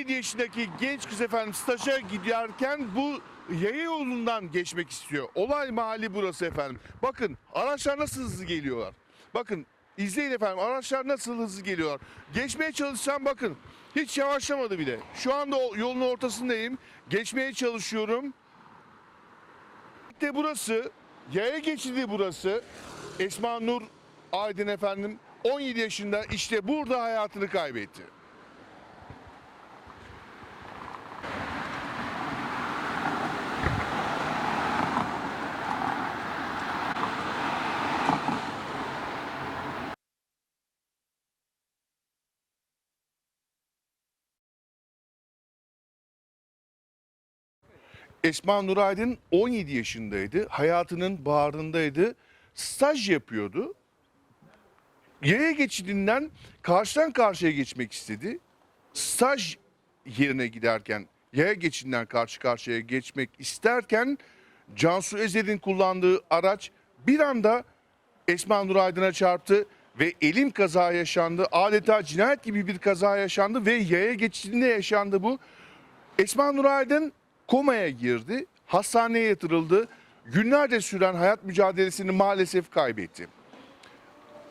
17 yaşındaki genç kız efendim staja giderken bu yaya yolundan geçmek istiyor. Olay mahalli burası efendim. Bakın araçlar nasıl hızlı geliyorlar. Bakın izleyin efendim araçlar nasıl hızlı geliyorlar. Geçmeye çalışsam bakın hiç yavaşlamadı bile. Şu anda yolun ortasındayım. Geçmeye çalışıyorum. İşte burası yaya geçidi burası. Esma Nur Aydın efendim 17 yaşında işte burada hayatını kaybetti. Esma Nur Aydın 17 yaşındaydı. Hayatının bağrındaydı. Staj yapıyordu. Yaya geçidinden karşıdan karşıya geçmek istedi. Staj yerine giderken yaya geçidinden karşı karşıya geçmek isterken Cansu Ezer'in kullandığı araç bir anda Esma Nur Aydın'a çarptı ve elim kaza yaşandı. Adeta cinayet gibi bir kaza yaşandı ve yaya geçidinde yaşandı bu. Esma Nur Aydın komaya girdi, hastaneye yatırıldı. Günlerce süren hayat mücadelesini maalesef kaybetti.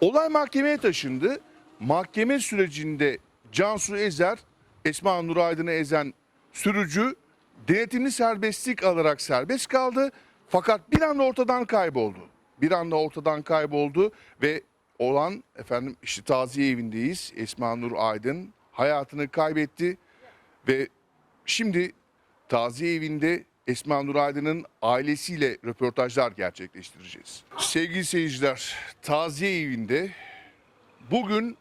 Olay mahkemeye taşındı. Mahkeme sürecinde Cansu Ezer, Esma Nur Aydın'ı ezen sürücü denetimli serbestlik alarak serbest kaldı. Fakat bir anda ortadan kayboldu. Bir anda ortadan kayboldu ve olan efendim işte taziye evindeyiz. Esma Nur Aydın hayatını kaybetti ve şimdi taziye evinde Esma Nur Aydın'ın ailesiyle röportajlar gerçekleştireceğiz. Sevgili seyirciler, taziye evinde bugün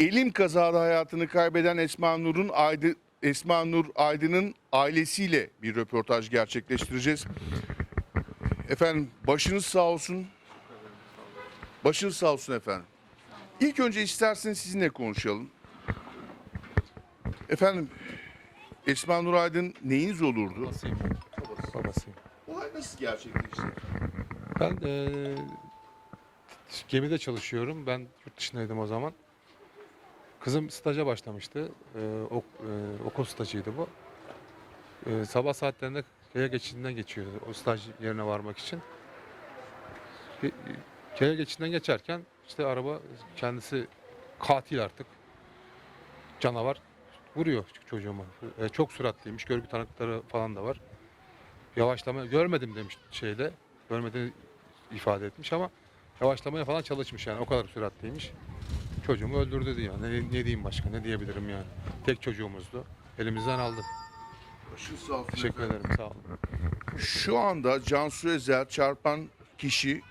elim kazada hayatını kaybeden Esma Nur'un Aydın Esma Nur Aydın'ın ailesiyle bir röportaj gerçekleştireceğiz. Efendim başınız sağ olsun. Başınız sağ olsun efendim. İlk önce isterseniz sizinle konuşalım. Efendim Esma Nur Aydın neyiniz olurdu? Babasıyım. Babasıyım. Olay nasıl gerçekleşti? Ben eee gemide çalışıyorum. Ben yurt dışındaydım o zaman. Kızım staja başlamıştı. Eee, ok, eee, okul stajıydı bu. Eee, sabah saatlerinde yaya geçidinden geçiyordu o staj yerine varmak için. Ge- Yaya geçidinden geçerken işte araba kendisi katil artık. Canavar vuruyor çocuğuma. Eee, çok süratliymiş. Görgü tanıkları falan da var. Yavaşlama görmedim demiş şeyde. Görmediğini ifade etmiş ama yavaşlamaya falan çalışmış yani o kadar süratliymiş. Çocuğumu öldürdü diyor. Ne, ne diyeyim başka ne diyebilirim yani. Tek çocuğumuzdu. Elimizden aldı. Başınız sağ olsun. Teşekkür efendim. ederim sağ olun. Şu anda Cansu Ezer çarpan kişi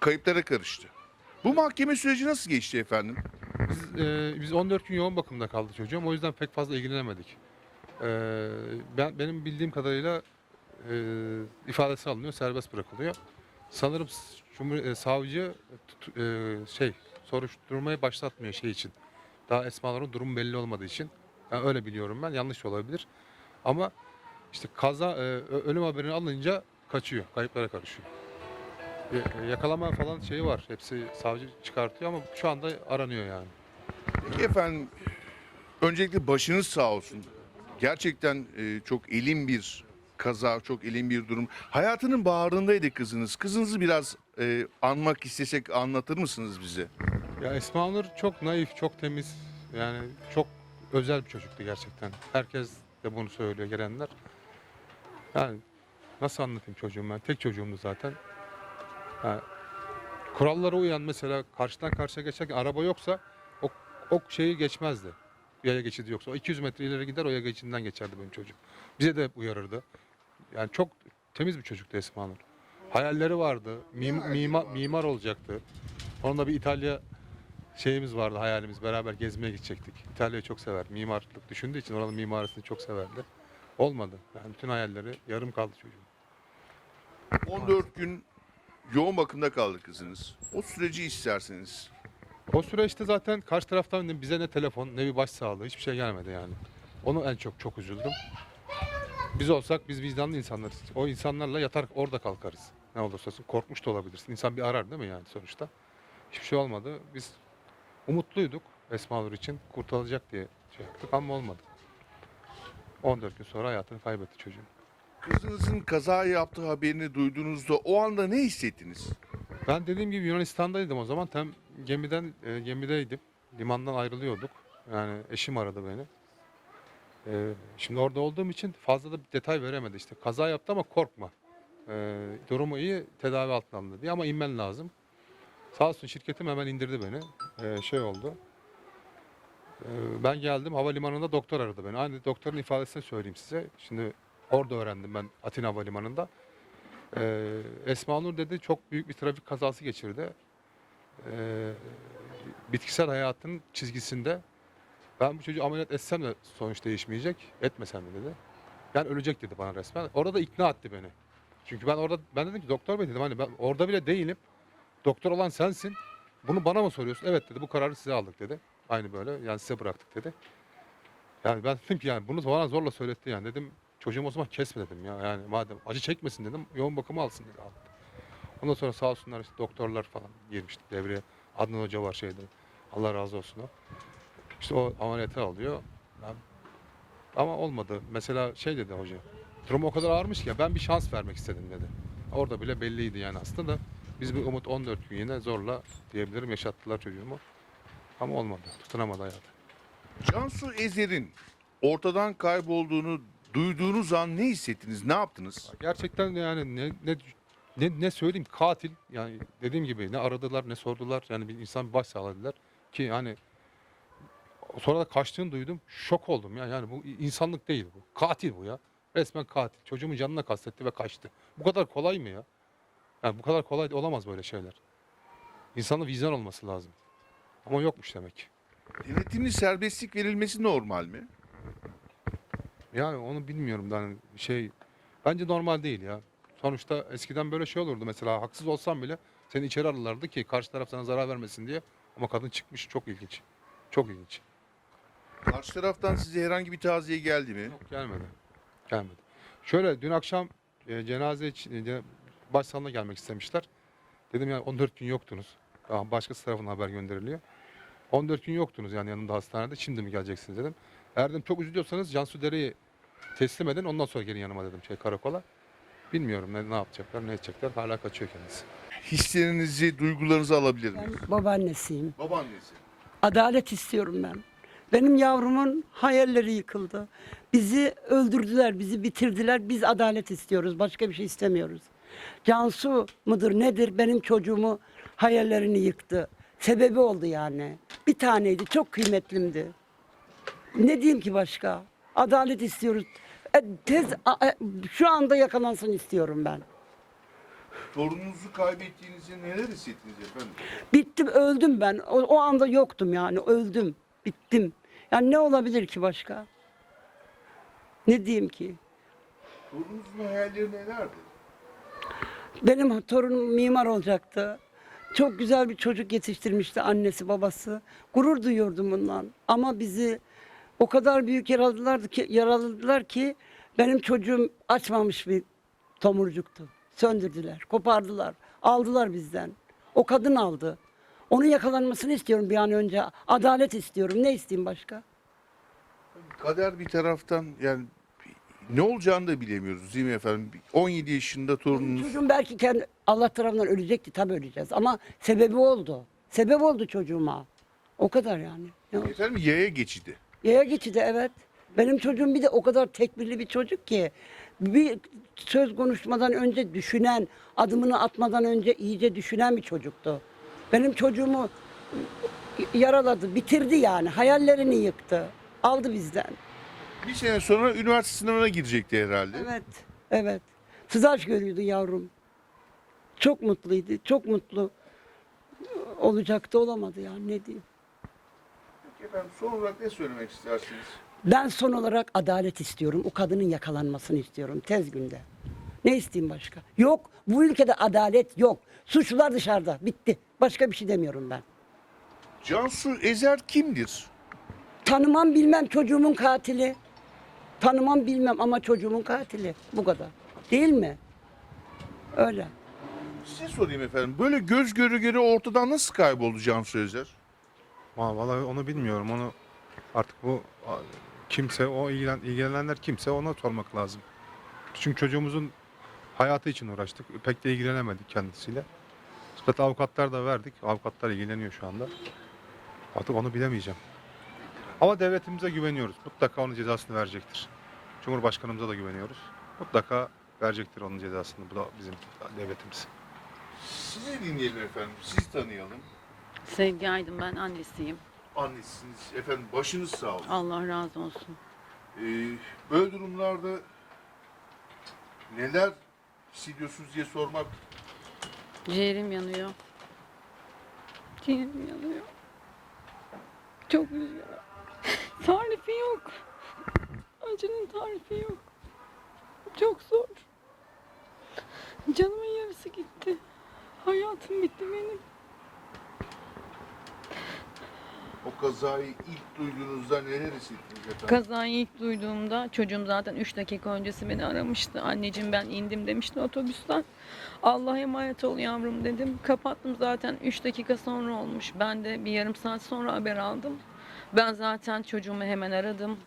kayıplara karıştı. Bu mahkeme süreci nasıl geçti efendim? Biz, e, biz 14 gün yoğun bakımda kaldı çocuğum. O yüzden pek fazla ilgilenemedik. E, ben benim bildiğim kadarıyla e, ifadesi alınıyor, serbest bırakılıyor. Sanırım Cumhur, e, savcı tut- e, şey soruşturmayı başlatmıyor şey için. Daha Esmaların durumu belli olmadığı için. Yani öyle biliyorum ben. Yanlış olabilir. Ama işte kaza e, ölüm haberini alınca kaçıyor, kayıplara karışıyor. E, e, yakalama falan şeyi var. Hepsi savcı çıkartıyor ama şu anda aranıyor yani. Peki efendim öncelikle başınız sağ olsun. Gerçekten e, çok elin bir kaza, çok elin bir durum. Hayatının bağrındaydı kızınız. Kızınızı biraz e, anmak istesek anlatır mısınız bize? Ya Esma Nur çok naif, çok temiz. Yani çok özel bir çocuktu gerçekten. Herkes de bunu söylüyor gelenler. Yani nasıl anlatayım çocuğum ben? Tek çocuğumdu zaten. Ha, kurallara uyan mesela karşıdan karşıya geçerken araba yoksa o, o şeyi geçmezdi. Yaya geçidi yoksa. O 200 metre ileri gider o yaya geçidinden geçerdi benim çocuğum. Bize de uyarırdı. Yani çok temiz bir çocuktu Esma Nur. Hayalleri vardı. Mim, vardı? mimar olacaktı. Onunla bir İtalya şeyimiz vardı hayalimiz beraber gezmeye gidecektik. İtalya'yı çok sever. Mimarlık düşündüğü için oranın mimarisini çok severdi. Olmadı. Yani bütün hayalleri yarım kaldı çocuğun. 14 gün yoğun bakımda kaldı kızınız. O süreci isterseniz. O süreçte zaten karşı taraftan bize ne telefon ne bir başsağlığı hiçbir şey gelmedi yani. Onu en çok çok üzüldüm. Biz olsak biz vicdanlı insanlarız. O insanlarla yatar orada kalkarız. Ne olursa olsun korkmuş da olabilirsin. İnsan bir arar değil mi yani sonuçta? Hiçbir şey olmadı. Biz umutluyduk Esma Nur için kurtarılacak diye şey yaptık ama olmadı. 14 gün sonra hayatını kaybetti çocuğum. Kızınızın kaza yaptığı haberini duyduğunuzda o anda ne hissettiniz? Ben dediğim gibi Yunanistan'daydım o zaman. Tam gemiden e, gemideydim. Limandan ayrılıyorduk. Yani eşim aradı beni. E, şimdi orada olduğum için fazla da bir detay veremedi. İşte kaza yaptı ama korkma. E, durumu iyi, tedavi altına alındı diye ama inmen lazım. Sağ olsun şirketim hemen indirdi beni. E, şey oldu. E, ben geldim havalimanında doktor aradı beni. Aynı doktorun ifadesini söyleyeyim size. Şimdi orada öğrendim ben Atina Havalimanı'nda. Ee, Esma Nur dedi çok büyük bir trafik kazası geçirdi. Ee, bitkisel hayatın çizgisinde ben bu çocuğu ameliyat etsem de sonuç değişmeyecek, etmesem mi dedi. Yani ölecek dedi bana resmen. Orada da ikna etti beni. Çünkü ben orada ben dedim ki doktor bey dedim hani ben orada bile değilim. Doktor olan sensin. Bunu bana mı soruyorsun? Evet dedi. Bu kararı size aldık dedi. Aynı böyle yani size bıraktık dedi. Yani ben dedim ki yani bunu bana zorla söyletti yani dedim çocuğum o zaman kesme dedim ya yani madem acı çekmesin dedim yoğun bakıma alsın dedi aldı. Ondan sonra sağ olsunlar işte doktorlar falan girmişti devreye. Adnan Hoca var şeyde. Allah razı olsun o. İşte o ameliyatı alıyor. Ben- ama olmadı. Mesela şey dedi hoca. Durum o kadar ağırmış ki ben bir şans vermek istedim dedi. Orada bile belliydi yani aslında da biz bir umut 14 gün yine zorla diyebilirim yaşattılar çocuğumu. Ama olmadı. Tutunamadı hayatı. Cansu Ezer'in ortadan kaybolduğunu duyduğunuz an ne hissettiniz? Ne yaptınız? Gerçekten yani ne ne ne, ne söyleyeyim? Katil yani dediğim gibi ne aradılar ne sordular. Yani bir insan bir baş sağladılar ki hani sonra da kaçtığını duydum. Şok oldum ya. Yani bu insanlık değil bu. Katil bu ya. Resmen katil. Çocuğumun canına kastetti ve kaçtı. Bu kadar kolay mı ya? Yani bu kadar kolay olamaz böyle şeyler. İnsanda vizyon olması lazım. Ama yokmuş demek. Denetimli serbestlik verilmesi normal mi? Yani onu bilmiyorum da hani şey bence normal değil ya. Sonuçta eskiden böyle şey olurdu mesela haksız olsan bile seni içeri alırlardı ki karşı taraf sana zarar vermesin diye. Ama kadın çıkmış çok ilginç. Çok ilginç. Karşı taraftan size herhangi bir taziye geldi mi? Yok gelmedi. Gelmedi. Şöyle dün akşam e, cenaze için e, başsağlığına gelmek istemişler. Dedim yani 14 gün yoktunuz. Daha başkası tarafından haber gönderiliyor. 14 gün yoktunuz yani yanında hastanede. Şimdi mi geleceksiniz dedim. Eğer dedim çok üzülüyorsanız Cansu Dere'yi teslim edin. Ondan sonra gelin yanıma dedim şey karakola. Bilmiyorum ne, ne yapacaklar, ne edecekler. Hala kaçıyor kendisi. Hislerinizi, duygularınızı alabilir miyiz? Ben babaannesiyim. Babaannesi. Adalet istiyorum ben. Benim yavrumun hayalleri yıkıldı. Bizi öldürdüler, bizi bitirdiler. Biz adalet istiyoruz. Başka bir şey istemiyoruz. Cansu mudur nedir benim çocuğumu hayallerini yıktı. Sebebi oldu yani. Bir taneydi, çok kıymetlimdi. Ne diyeyim ki başka? Adalet istiyoruz. E, tez a- e, şu anda yakalansın istiyorum ben. Torununuzu kaybettiğinizde neler hissettiniz efendim? Bittim, öldüm ben. O, o anda yoktum yani, öldüm. Bittim. Yani ne olabilir ki başka? Ne diyeyim ki? Torununuzun hayalleri nelerdi? Benim torunum mimar olacaktı. Çok güzel bir çocuk yetiştirmişti annesi babası. Gurur duyuyordum bundan. Ama bizi o kadar büyük yaraladılar ki, yaraladılar ki benim çocuğum açmamış bir tomurcuktu. Söndürdüler, kopardılar, aldılar bizden. O kadın aldı. Onun yakalanmasını istiyorum bir an önce. Adalet istiyorum. Ne isteyeyim başka? Kader bir taraftan yani ne olacağını da bilemiyoruz değil mi efendim? 17 yaşında torununuz. Çocuğum belki kendi Allah tarafından ölecekti. Tabii öleceğiz. Ama sebebi oldu. Sebep oldu çocuğuma. O kadar yani. Ne olacak? Efendim yaya geçidi. Yaya geçidi evet. Benim çocuğum bir de o kadar tekbirli bir çocuk ki bir söz konuşmadan önce düşünen, adımını atmadan önce iyice düşünen bir çocuktu. Benim çocuğumu yaraladı, bitirdi yani. Hayallerini yıktı. Aldı bizden. Bir sene sonra üniversite sınavına girecekti herhalde. Evet, evet. Sızaç görüyordu yavrum. Çok mutluydu, çok mutlu olacaktı olamadı yani ne diyeyim. Efendim son olarak ne söylemek istersiniz? Ben son olarak adalet istiyorum. O kadının yakalanmasını istiyorum tez günde. Ne isteyeyim başka? Yok. Bu ülkede adalet yok. Suçlular dışarıda. Bitti. Başka bir şey demiyorum ben. Cansu Ezer kimdir? Tanımam bilmem çocuğumun katili. Tanımam bilmem ama çocuğumun katili. Bu kadar. Değil mi? Öyle. Size sorayım efendim. Böyle göz göre göre ortadan nasıl kayboldu Cansu Ezer? Vallahi onu bilmiyorum. Onu artık bu kimse o ilgilen, ilgilenenler kimse ona sormak lazım. Çünkü çocuğumuzun hayatı için uğraştık. Pek de ilgilenemedik kendisiyle. Zaten avukatlar da verdik. Avukatlar ilgileniyor şu anda. Artık onu bilemeyeceğim. Ama devletimize güveniyoruz. Mutlaka onun cezasını verecektir. Cumhurbaşkanımıza da güveniyoruz. Mutlaka verecektir onun cezasını. Bu da bizim devletimiz. Sizi dinleyelim efendim. Siz tanıyalım. Sevgi Aydın ben annesiyim. Annesiniz. Efendim başınız sağ olsun. Allah razı olsun. Ee, böyle durumlarda neler hissediyorsunuz diye sormak Ciğerim yanıyor. Ciğerim yanıyor. Çok üzgünüm. Tarifi yok. Acının tarifi yok. Çok zor. Canımın yarısı gitti. Hayatım bitti benim. O kazayı ilk duyduğunuzda neler hissettiniz efendim? Kazayı ilk duyduğumda çocuğum zaten 3 dakika öncesi beni aramıştı. Anneciğim ben indim demişti otobüsten. Allah'a emanet ol yavrum dedim. Kapattım zaten 3 dakika sonra olmuş. Ben de bir yarım saat sonra haber aldım. Ben zaten çocuğumu hemen aradım.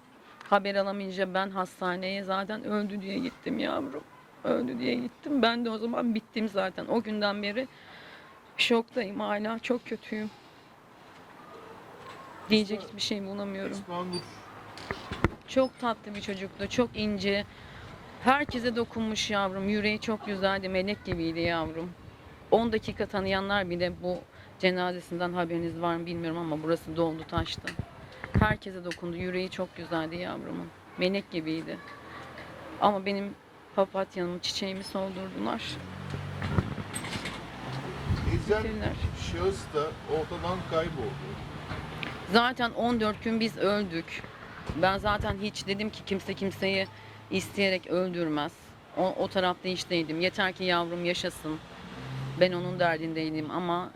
Haber alamayınca ben hastaneye zaten öldü diye gittim yavrum. Öldü diye gittim. Ben de o zaman bittim zaten. O günden beri şoktayım hala. Çok kötüyüm. Diyecek hiçbir şey bulamıyorum. Çok tatlı bir çocuktu. Çok ince. Herkese dokunmuş yavrum. Yüreği çok güzeldi. Melek gibiydi yavrum. 10 dakika tanıyanlar bile bu cenazesinden haberiniz var mı bilmiyorum ama burası doldu taştı. Herkese dokundu. Yüreği çok güzeldi yavrumun. Melek gibiydi. Ama benim papatyanımı, çiçeğimi soldurdular. Ezen Bitirdiler. şahıs da ortadan kayboldu. Zaten 14 gün biz öldük. Ben zaten hiç dedim ki kimse kimseyi isteyerek öldürmez. O, o tarafta hiç değildim. Yeter ki yavrum yaşasın. Ben onun derdindeydim ama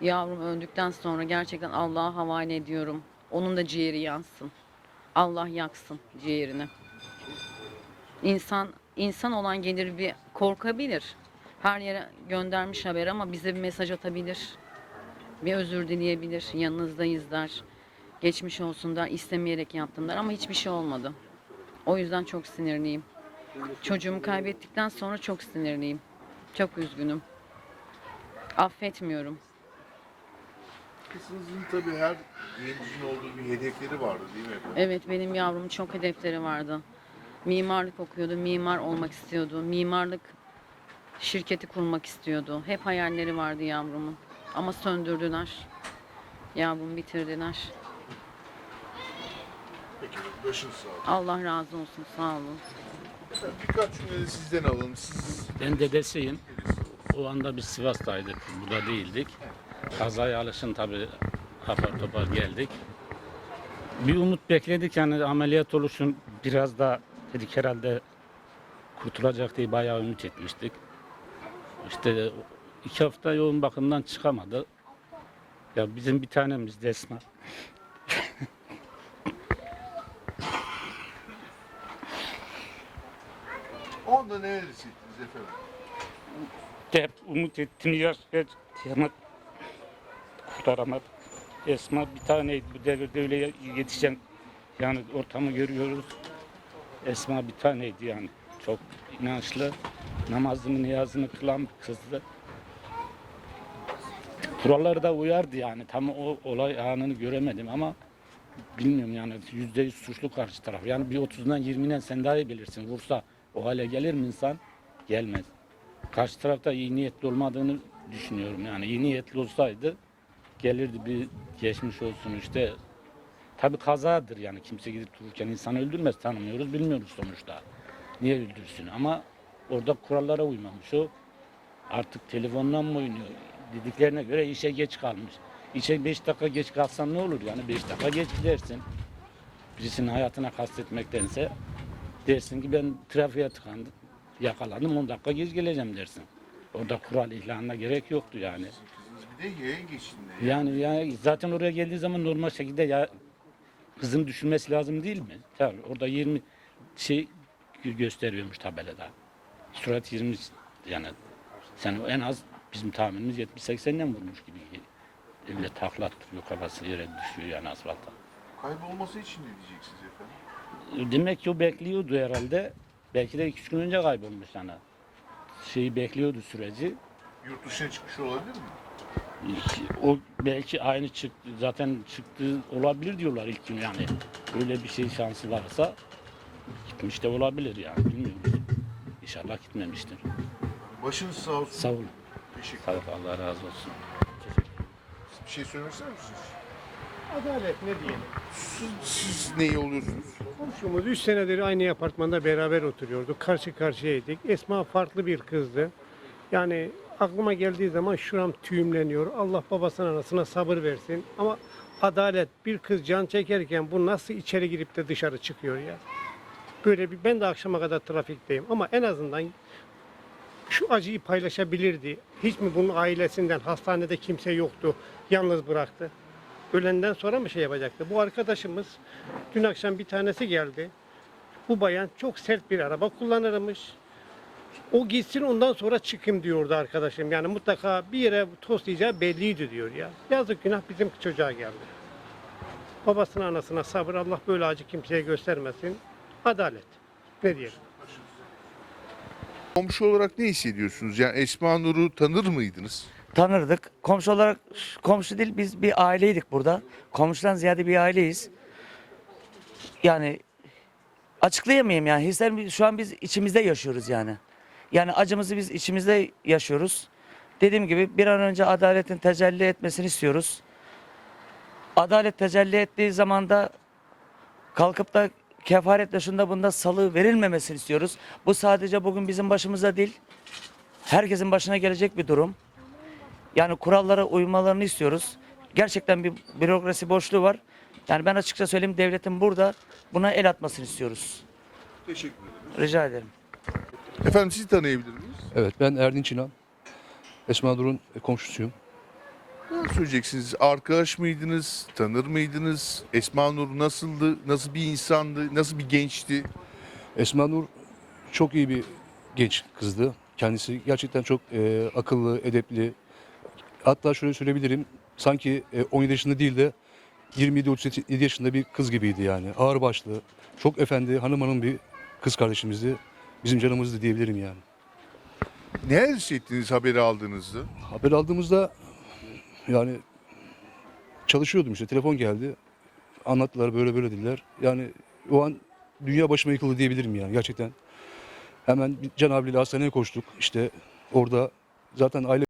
yavrum öldükten sonra gerçekten Allah'a havale ediyorum. Onun da ciğeri yansın. Allah yaksın ciğerini. İnsan insan olan gelir bir korkabilir. Her yere göndermiş haber ama bize bir mesaj atabilir bir özür dileyebilir, yanınızdayız der. Geçmiş olsun der, istemeyerek yaptım der ama hiçbir şey olmadı. O yüzden çok sinirliyim. Çocuğumu kaybettikten sonra çok sinirliyim. Çok üzgünüm. Affetmiyorum. Kızınızın tabii her gencin olduğu bir hedefleri vardı değil mi efendim? Evet benim yavrumun çok hedefleri vardı. Mimarlık okuyordu, mimar olmak istiyordu. Mimarlık şirketi kurmak istiyordu. Hep hayalleri vardı yavrumun. Ama söndürdüler. Yavrumu bitirdiler. Peki başınız sağ. Allah razı olsun, sağ olun. Efendim birkaç cümle de sizden alalım. Siz Ben dedesiyim. O anda biz Sivas'taydık. Burada değildik. Kazaya alışın tabii apar topar geldik. Bir umut bekledik yani ameliyat oluşun biraz da dedik herhalde kurtulacak diye bayağı ümit etmiştik. İşte iki hafta yoğun bakımdan çıkamadı. Ya bizim bir tanemiz de Esma. onda neler hissettiniz efendim? Hep umut ettim yaş geç ama kurtaramadık. Esma bir taneydi bu devirde öyle yetişen yani ortamı görüyoruz. Esma bir taneydi yani çok inançlı namazını niyazını kılan bir kızdı. Kurallara da uyardı yani tam o olay anını göremedim ama bilmiyorum yani yüzde yüz suçlu karşı taraf. Yani bir 30'dan 20'den sen daha iyi bilirsin. Vursa o hale gelir mi insan? Gelmez karşı tarafta iyi niyetli olmadığını düşünüyorum. Yani iyi niyetli olsaydı gelirdi bir geçmiş olsun işte. Tabii kazadır yani kimse gidip dururken insan öldürmez tanımıyoruz bilmiyoruz sonuçta. Niye öldürsün ama orada kurallara uymamış o. Artık telefondan mı oynuyor? Dediklerine göre işe geç kalmış. İşe 5 dakika geç kalsan ne olur yani 5 dakika geç gidersin. Birisinin hayatına kastetmektense dersin ki ben trafiğe tıkandım yakalandım 10 dakika geç geleceğim dersin. Orada kural ihlalına gerek yoktu yani. Bir de yayın geçtiğinde. Yani yani zaten oraya geldiği zaman normal şekilde ya kızın düşünmesi lazım değil mi? Tabii orada 20 şey gö- gösteriyormuş tabelada. Surat 20 yani sen en az bizim tahminimiz 70-80'den vurmuş gibi. Öyle takla attırıyor kafası yere düşüyor yani asfalta. Kaybolması için ne diyeceksiniz efendim? Demek ki o bekliyordu herhalde. Belki de iki üç gün önce kaybolmuş yani. Şeyi bekliyordu süreci. Yurt dışına çıkmış olabilir mi? O belki aynı çıktı zaten çıktı olabilir diyorlar ilk gün yani. Öyle bir şey şansı varsa gitmiş de olabilir yani bilmiyoruz. İnşallah gitmemiştir. Başınız sağ olsun. Sağ olun. Teşekkür ol, Allah razı olsun. Bir şey söylemek ister misiniz? Adalet ne diyelim. Siz, siz neyi oluyorsunuz? Komşumuz 3 senedir aynı apartmanda beraber oturuyorduk. Karşı karşıyaydık. Esma farklı bir kızdı. Yani aklıma geldiği zaman şuram tüyümleniyor. Allah babasına anasına sabır versin. Ama adalet bir kız can çekerken bu nasıl içeri girip de dışarı çıkıyor ya? Böyle bir ben de akşama kadar trafikteyim ama en azından şu acıyı paylaşabilirdi. Hiç mi bunun ailesinden hastanede kimse yoktu. Yalnız bıraktı. Ölenden sonra mı şey yapacaktı? Bu arkadaşımız dün akşam bir tanesi geldi. Bu bayan çok sert bir araba kullanırmış. O gitsin ondan sonra çıkayım diyordu arkadaşım. Yani mutlaka bir yere toslayacağı belliydi diyor ya. Yazık günah bizim çocuğa geldi. Babasına anasına sabır Allah böyle acı kimseye göstermesin. Adalet. Ne diyelim? Komşu olarak ne hissediyorsunuz? Yani Esma Nur'u tanır mıydınız? tanırdık. Komşu olarak komşu değil biz bir aileydik burada. Komşudan ziyade bir aileyiz. Yani açıklayamayayım yani hisler şu an biz içimizde yaşıyoruz yani. Yani acımızı biz içimizde yaşıyoruz. Dediğim gibi bir an önce adaletin tecelli etmesini istiyoruz. Adalet tecelli ettiği zaman da kalkıp da kefaretle şunda bunda salı verilmemesini istiyoruz. Bu sadece bugün bizim başımıza değil. Herkesin başına gelecek bir durum. Yani kurallara uymalarını istiyoruz. Gerçekten bir bürokrasi boşluğu var. Yani ben açıkça söyleyeyim devletin burada buna el atmasını istiyoruz. Teşekkür ederim. Rica ederim. Efendim sizi tanıyabilir miyiz? Evet ben Erdinç İnan. Esma Nur'un komşusuyum. Ne söyleyeceksiniz? Arkadaş mıydınız? Tanır mıydınız? Esma Nur nasıldı? Nasıl bir insandı? Nasıl bir gençti? Esma Nur çok iyi bir genç kızdı. Kendisi gerçekten çok e, akıllı, edepli. Hatta şöyle söyleyebilirim. Sanki e, 17 yaşında değil de 27-37 yaşında bir kız gibiydi yani. Ağır başlı, çok efendi, hanım hanım bir kız kardeşimizdi. Bizim canımızdı diyebilirim yani. Ne hissettiniz haberi aldığınızda? Haber aldığımızda yani çalışıyordum işte telefon geldi. Anlattılar böyle böyle dediler. Yani o an dünya başıma yıkıldı diyebilirim yani gerçekten. Hemen abiyle hastaneye koştuk. İşte orada zaten aile